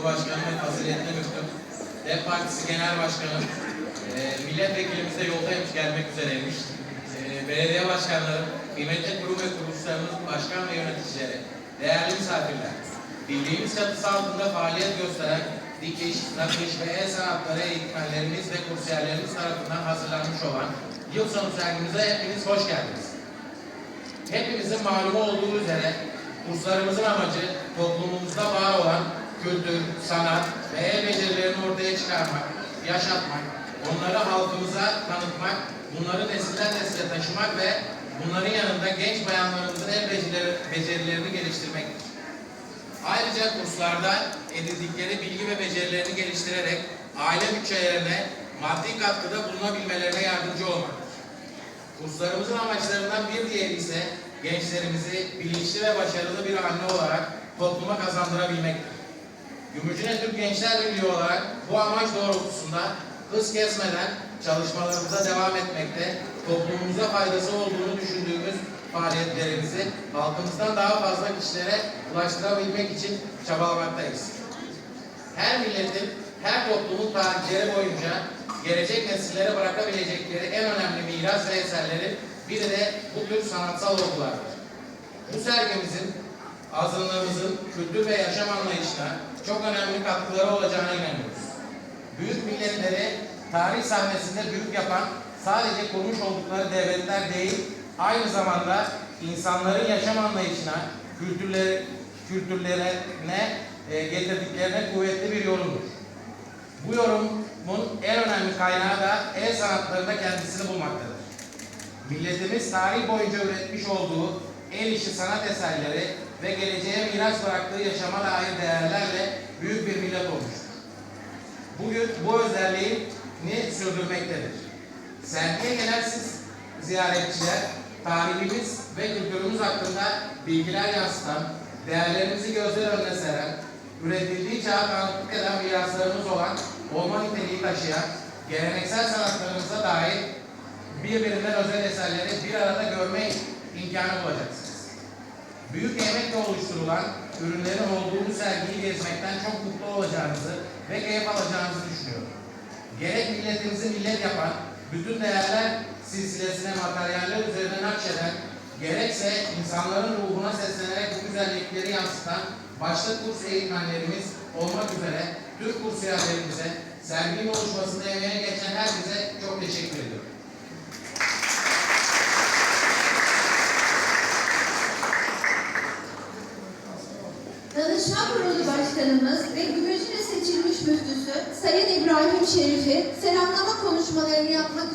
Cumhurbaşkanı ve faziletli müftüm, DEM Partisi Genel Başkanı, e, milletvekilimiz de yoldaymış, gelmek üzereymiş. E, belediye başkanları, kıymetli kurum ve kuruluşlarımız, başkan ve yöneticileri, değerli misafirler, bildiğimiz çatısı altında faaliyet gösteren dikiş, nakış ve el sanatları eğitmenlerimiz ve kursiyerlerimiz tarafından hazırlanmış olan yıl sonu sergimize hepiniz hoş geldiniz. Hepimizin malumu olduğu üzere kurslarımızın amacı kültür, sanat ve becerilerini ortaya çıkarmak, yaşatmak, onları halkımıza tanıtmak, bunları nesilden nesile taşımak ve bunların yanında genç bayanlarımızın el becerileri- becerilerini geliştirmektir. Ayrıca kurslarda edindikleri bilgi ve becerilerini geliştirerek aile bütçelerine maddi katkıda bulunabilmelerine yardımcı olmaktır. Kurslarımızın amaçlarından bir diğeri ise gençlerimizi bilinçli ve başarılı bir anne olarak topluma kazandırabilmektir. Gümüşhane Türk Gençler Birliği olarak bu amaç doğrultusunda hız kesmeden çalışmalarımıza devam etmekte, toplumumuza faydası olduğunu düşündüğümüz faaliyetlerimizi halkımızdan daha fazla kişilere ulaştırabilmek için çabalamaktayız. Her milletin, her toplumun tarihleri boyunca gelecek nesillere bırakabilecekleri en önemli miras ve eserlerin biri de bu tür sanatsal olgulardır. Bu sergimizin azınlığımızın kültür ve yaşam anlayışına çok önemli katkıları olacağına inanıyoruz. Büyük milletleri tarih sahnesinde büyük yapan sadece kurmuş oldukları devletler değil, aynı zamanda insanların yaşam anlayışına, kültürleri, kültürlerine e, getirdiklerine kuvvetli bir yorumdur. Bu yorumun en önemli kaynağı da el sanatlarında kendisini bulmaktadır. Milletimiz tarih boyunca üretmiş olduğu el işi sanat eserleri ve geleceğe miras bıraktığı yaşama dair değerlerle büyük bir millet olmuştur. Bugün bu özelliğini sürdürmektedir. Sergiye gelen ziyaretçiler, tarihimiz ve kültürümüz hakkında bilgiler yansıtan, değerlerimizi gözler önüne seren, üretildiği çağa tanıklık eden miraslarımız olan olma niteliği taşıyan, geleneksel sanatlarımıza dair birbirinden özel eserleri bir arada görme imkanı bulacaksınız. Büyük emekle oluşturulan ürünlerin olduğu bu sergiyi gezmekten çok mutlu olacağınızı ve keyif alacağınızı düşünüyorum. Gerek milletimizi millet yapan, bütün değerler silsilesine materyaller üzerine nakşeden, gerekse insanların ruhuna seslenerek bu güzellikleri yansıtan başta kurs eğitmenlerimiz olmak üzere Türk kursiyerlerimize, serginin oluşmasında emeğe geçen herkese çok teşekkür ediyorum.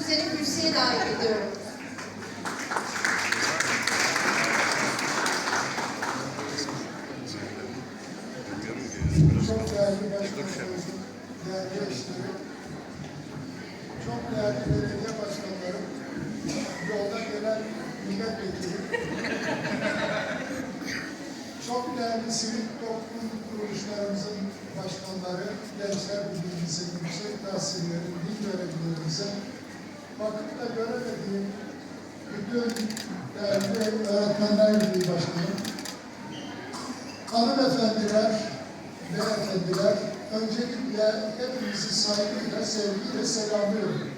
Üzere kürsüye davet ediyorum. Çok değerli başkanlarımızın değerli eşleri, çok değerli belediye başkanlarım, yolda gelen milletvekili, çok değerli sivil toplum kuruluşlarımızın başkanları, gençler birliğimizin yüksek tahsilleri, din görevlilerimize, bakıp da göremediğim bütün değerli öğretmenler birliği başkanım, Hanımefendiler, beyefendiler, öncelikle hepinizi saygıyla, sevgiyle selamlıyorum.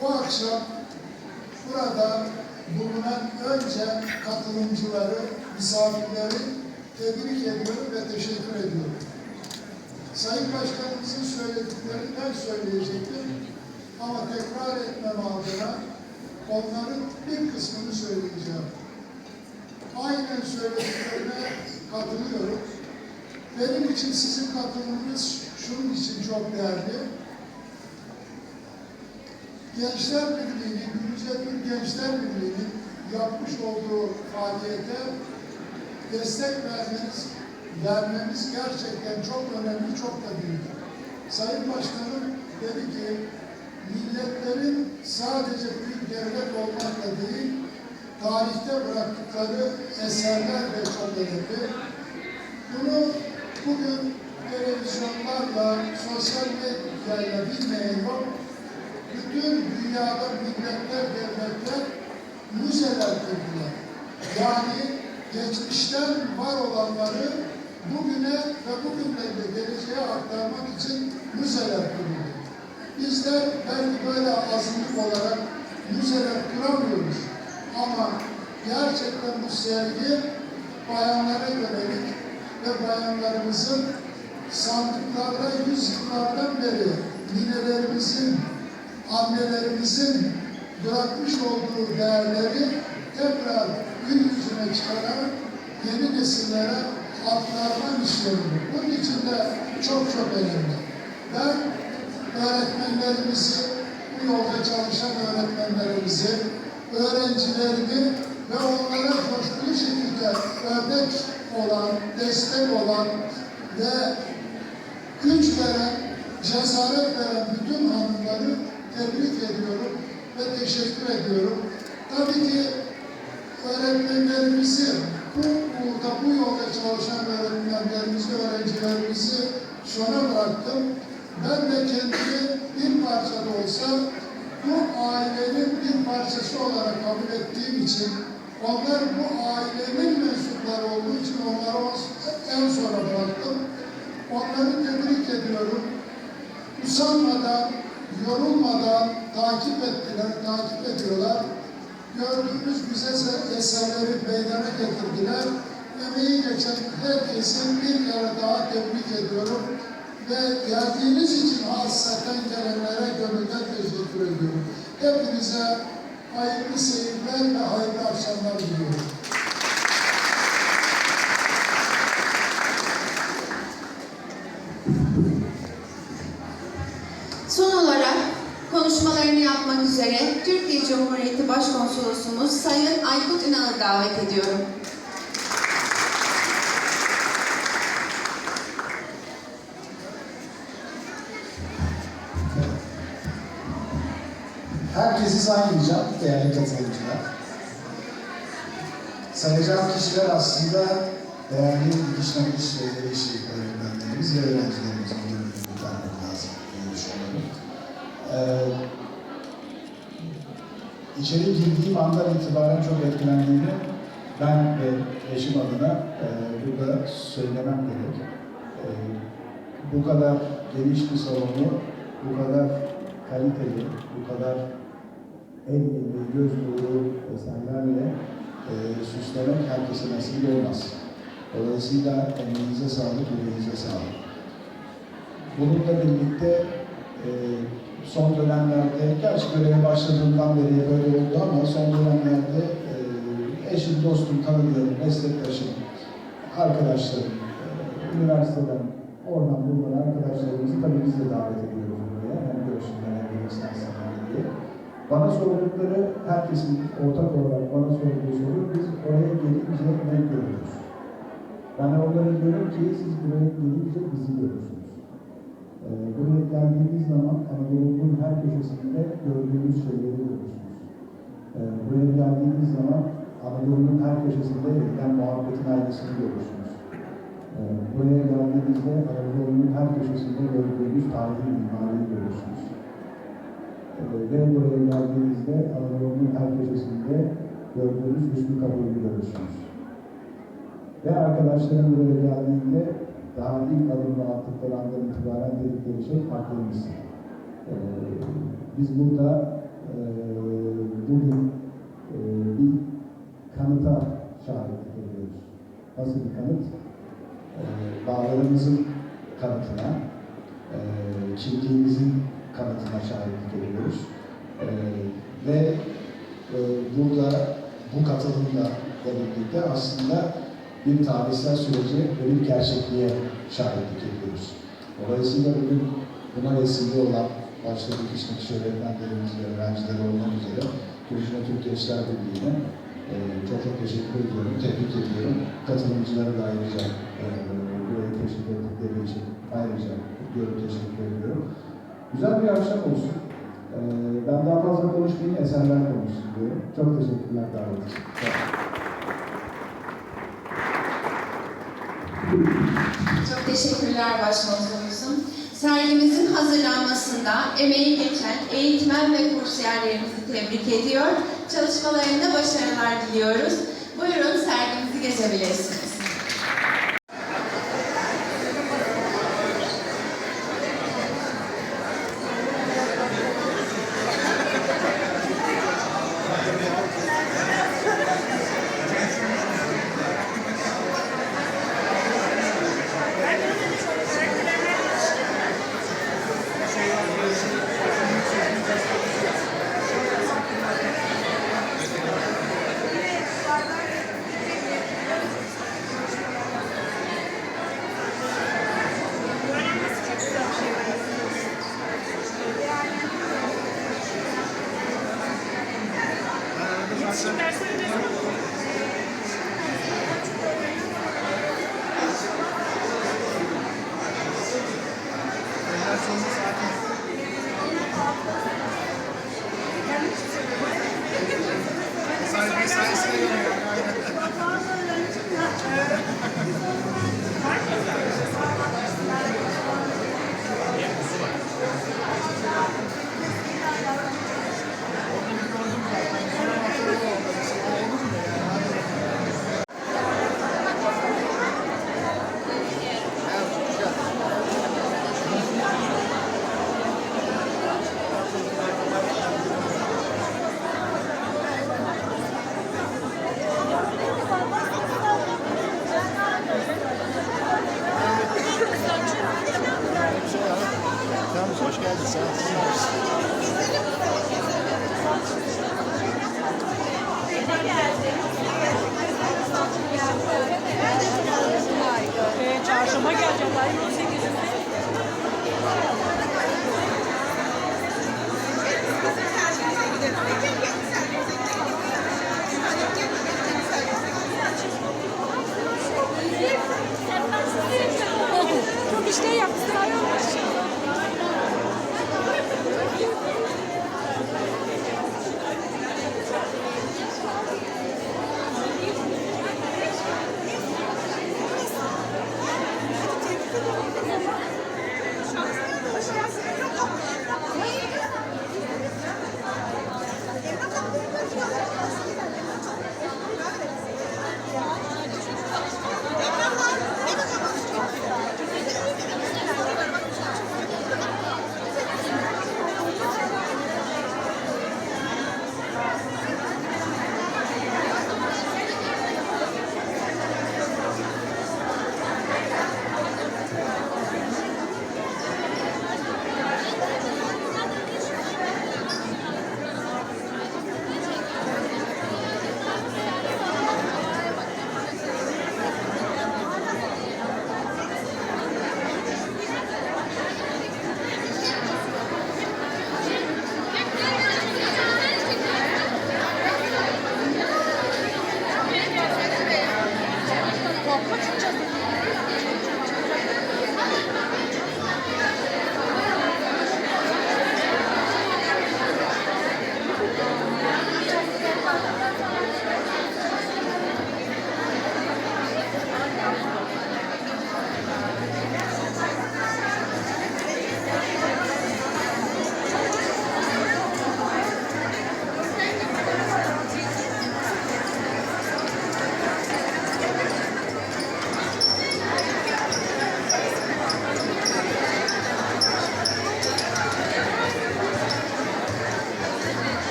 Bu akşam burada bulunan önce katılımcıları, misafirleri tebrik ediyorum ve teşekkür ediyorum. Sayın Başkanımızın söylediklerini ben söyleyecektim ama tekrar etmem adına onların bir kısmını söyleyeceğim aynen söylediklerine katılıyorum. Benim için sizin katılımınız şunun için çok değerli. Gençler Birliği, Gülüce Türk Gençler Birliği'nin yapmış olduğu faaliyete destek vermeniz, vermemiz gerçekten çok önemli, çok da büyük. Sayın Başkanım dedi ki, milletlerin sadece büyük devlet olmakla değil, tarihte bıraktıkları eserler de çok önemli. Bunu bugün televizyonlarla, sosyal medyayla bilmeyen yok. Bütün dünyada milletler, devletler müzeler kurdular. Yani geçmişten var olanları bugüne ve bugünlerde geleceğe aktarmak için müzeler kuruldu. Bizler belki böyle azınlık olarak müzeler kuramıyoruz. Ama gerçekten bu sevgi bayanlara yönelik ve bayanlarımızın sandıklarda yüzyıllardan beri ninelerimizin, annelerimizin bırakmış olduğu değerleri tekrar gün yüzüne çıkararak yeni nesillere aktarma misyonu. Bunun için de çok çok önemli. Ben öğretmenlerimizi, bu yolda çalışan öğretmenlerimizi, öğrencilerini ve onlara coşkulu şekilde örnek olan, destek olan ve güç veren, cesaret veren bütün hanımları tebrik ediyorum ve teşekkür ediyorum. Tabii ki öğretmenlerimizi, bu uğurda, bu yolda çalışan öğretmenlerimizi, öğrencilerimizi sona bıraktım. Ben de kendimi bir parça da olsa bu ailenin bir parçası olarak kabul ettiğim için, onlar bu ailenin mensupları olduğu için onları en sona bıraktım. Onları tebrik ediyorum. Usanmadan, yorulmadan takip ettiler, takip ediyorlar. Gördüğümüz güzel eserleri meydana getirdiler. Emeği geçen herkesin bir kere daha tebrik ediyorum. Ve geldiğiniz için hasreten gelenlere gönülden teşekkür ediyorum. Hepinize hayırlı seyirler ve hayırlı akşamlar diliyorum. Son Cumhuriyeti Başkonsolosumuz Sayın Aykut Ünal'ı davet ediyorum. Herkesi saymayacağım değerli katılımcılar. Sayacağım kişiler aslında değerli dikiş nakış ve el işi öğretmenlerimiz ve öğrencilerimiz onların vermek lazım. Ee, içeri girdiğim andan itibaren çok etkilendiğimi ben ve eşim adına e, burada söylemem gerek. E, bu kadar geniş bir salonu, bu kadar kaliteli, bu kadar el emeği, göz nuru eserlerle e, süslemek herkese nasip olmaz. Dolayısıyla emeğinize sağlık, yüreğinize sağlık. Bununla birlikte e, son dönemlerde, gerçi göreve başladığımdan beri böyle oldu ama son dönemlerde e, eşim, dostum, tanıdığım, meslektaşım, arkadaşlarım, e, üniversiteden, oradan buradan arkadaşlarımızı tabii biz de davet ediyoruz buraya. Hem görsünler hem de istersenler diye. Bana sordukları, herkesin ortak olarak bana sorduğu soru, biz oraya gelince ne görüyoruz? Ben onlara diyorum ki siz buraya gelince bizi görürsünüz. Ee, buraya geldiğiniz zaman Anadolu'nun her köşesinde gördüğünüz şeyleri görürsünüz. Ee, buraya geldiğiniz zaman Anadolu'nun her köşesinde yerilen muhabbetin ailesini görürsünüz. Ee, buraya geldiğinizde Anadolu'nun her köşesinde gördüğünüz tarihi mimariyi görürsünüz. Ee, ve buraya geldiğinizde Anadolu'nun her köşesinde gördüğünüz hüsnü kabulü görürsünüz. Ve arkadaşlarım buraya geldiğinde daha ilk adımını attıkları andan itibaren dedikleri şey haklarımız. Ee, biz burada e, bugün e, bir kanıta şahitlik ediyoruz. Nasıl bir kanıt? Ee, bağlarımızın kanıtına, e, kimliğimizin kanıtına şahitlik ediyoruz. Ee, ve e, burada bu katılımla birlikte aslında bir tarihsel süreci ve bir gerçekliğe şahitlik ediyoruz. Dolayısıyla bugün buna vesile olan başta dikiş nakış öğretmenlerimiz ve öğrencileri olmak üzere Görüşme Türk Gençler Birliği'ne e, çok çok teşekkür ediyorum, tebrik ediyorum. Katılımcılara da ayrıca e, buraya teşekkür ettikleri için ayrıca kutluyorum, teşekkür ediyorum. Güzel bir akşam olsun. E, ben daha fazla konuşmayayım, eserler konuşsun diyorum. Çok teşekkürler davet için. Çok teşekkürler Başkonsolosum. Sergimizin hazırlanmasında emeği geçen eğitmen ve kursiyerlerimizi tebrik ediyor. Çalışmalarında başarılar diliyoruz. Buyurun sergimizi gezebilirsiniz.